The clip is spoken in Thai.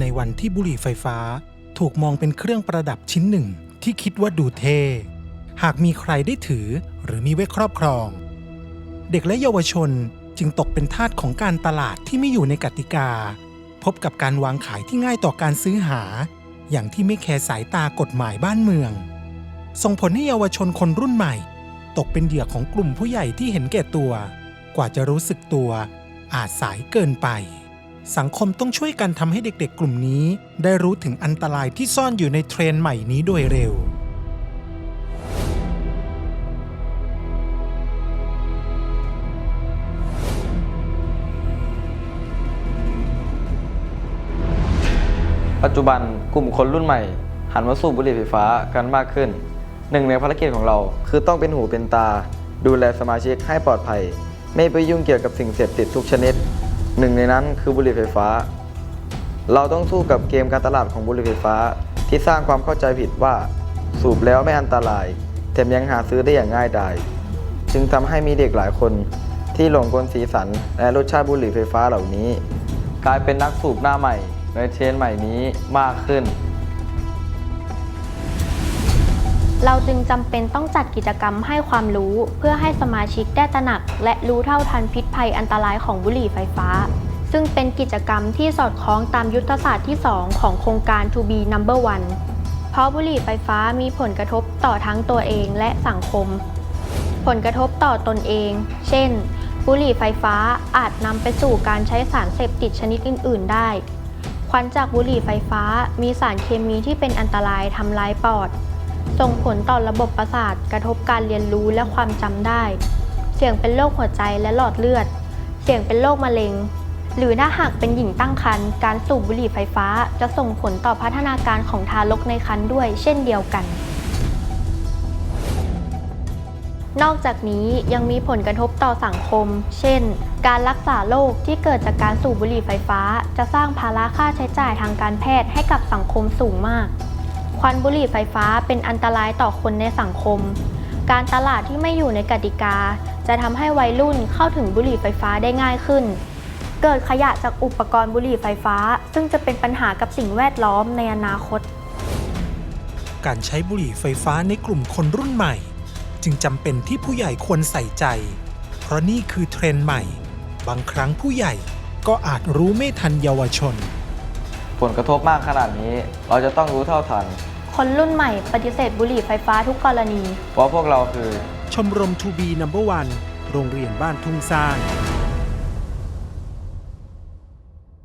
ในวันที่บุหรี่ไฟฟ้า ถูกมองเป็นเครื่องประดับชิ้นหนึ่งที่คิดว่าดูเท่หากมีใครได้ถือหรือมีไว้ครอบครอง เด็กและเยาวชนจึงตกเป็นทาสของการตลาดที่ไม่อยู่ในกติกา พบกับการวางขายที่ง่ายต่อการซื้อหา อย่างที่ไม่แคร์สายตากฎหมายบ้านเมือง ส่งผลให้เยาวชนคนรุ่นใหม่ ตกเป็นเหยื่อของกลุ่มผู้ใหญ่ที่เห็นแก่ตัว กว่าจะรู้สึกตัว อาจสายเกินไป สังคมต้องช่วยกันทำให้เด็กๆ กลุ่มนี้ ได้รู้ถึงอันตรายที่ซ่อนอยู่ในเทรนใหม่นี้โดยเร็ว ปัจจุบันกลุ่มคนรุ่นใหม่ หันมาสูบบุหรี่ไฟฟ้ากันมากขึ้น หนึ่งในภารกิจของเราคือต้องเป็นหูเป็นตา ดูแลสมาชิกให้ปลอดภัย ไม่ไปยุ่งเกี่ยวกับสิ่งเสพติดทุกชนิด หนึ่งในนั้นคือบุหรี่ไฟฟ้า เราต้องสู้กับเกมการตลาดของบุหรี่ไฟฟ้า ที่สร้างความเข้าใจผิดว่า สูบแล้วไม่อันตราย แถมยังหาซื้อได้อย่างง่ายดาย จึงทำให้มีเด็กหลายคนที่หลงกลสีสันและรสชาติบุหรี่ไฟฟ้าเหล่านี้ กลายเป็นนักสูบหน้าใหม่ในเทรนใหม่นี้มากขึ้น เราจึงจำเป็นต้องจัดกิจกรรมให้ความรู้ เพื่อให้สมาชิกได้ตระหนัก และรู้เท่าทันพิษภัยอันตรายของบุหรี่ไฟฟ้า ซึ่งเป็นกิจกรรมที่สอดคล้องตามยุทธศาสตร์ที่ 2 ของโครงการ To be number one เพราะบุหรี่ไฟฟ้ามีผลกระทบต่อทั้งตัวเองและสังคม ผลกระทบต่อตนเอง เช่น บุหรี่ไฟฟ้าอาจนำไปสู่การใช้สารเสพติดชนิดอื่น ๆ ได้ควันจากบุหรี่ไฟฟ้ามีสารเคมีที่เป็นอันตรายทำร้ายปอด ส่งผลต่อระบบประสาทกระทบการเรียนรู้และความจำได้ เสี่ยงเป็นโรคหัวใจและหลอดเลือด เสี่ยงเป็นโรคมะเร็ง หรือถ้าหากเป็นหญิงตั้งครรภ์การสูบบุหรี่ไฟฟ้า จะส่งผลต่อพัฒนาการของทารกในครรภ์ด้วย เช่นเดียวกัน นอกจากนี้ยังมีผลกระทบต่อสังคม เช่น การรักษาโรคที่เกิดจากการสูบบุหรี่ไฟฟ้า จะสร้างภาระค่าใช้จ่ายทางการแพทย์ให้กับสังคมสูงมาก ควันบุหรี่ไฟฟ้าเป็นอันตรายต่อคนในสังคม การตลาดที่ไม่อยู่ในกติกา จะทำให้วัยรุ่นเข้าถึงบุหรี่ไฟฟ้าได้ง่ายขึ้น เกิดขยะจากอุปกรณ์บุหรี่ไฟฟ้า ซึ่งจะเป็นปัญหากับสิ่งแวดล้อมในอนาคต การใช้บุหรี่ไฟฟ้าในกลุ่มคนรุ่นใหม่ จึงจำเป็นที่ผู้ใหญ่ควรใส่ใจ เพราะนี่คือเทรนด์ใหม่ บางครั้งผู้ใหญ่ก็อาจรู้ไม่ทันเยาวชน ผลกระทบมากขนาดนี้ เราจะต้องรู้เท่าทัน คนรุ่นใหม่ปฏิเสธบุหรี่ไฟฟ้าทุกกรณีว่าพวกเราคือ ชมรม To be number one โรงเรียนบ้านทุ่งสร้าง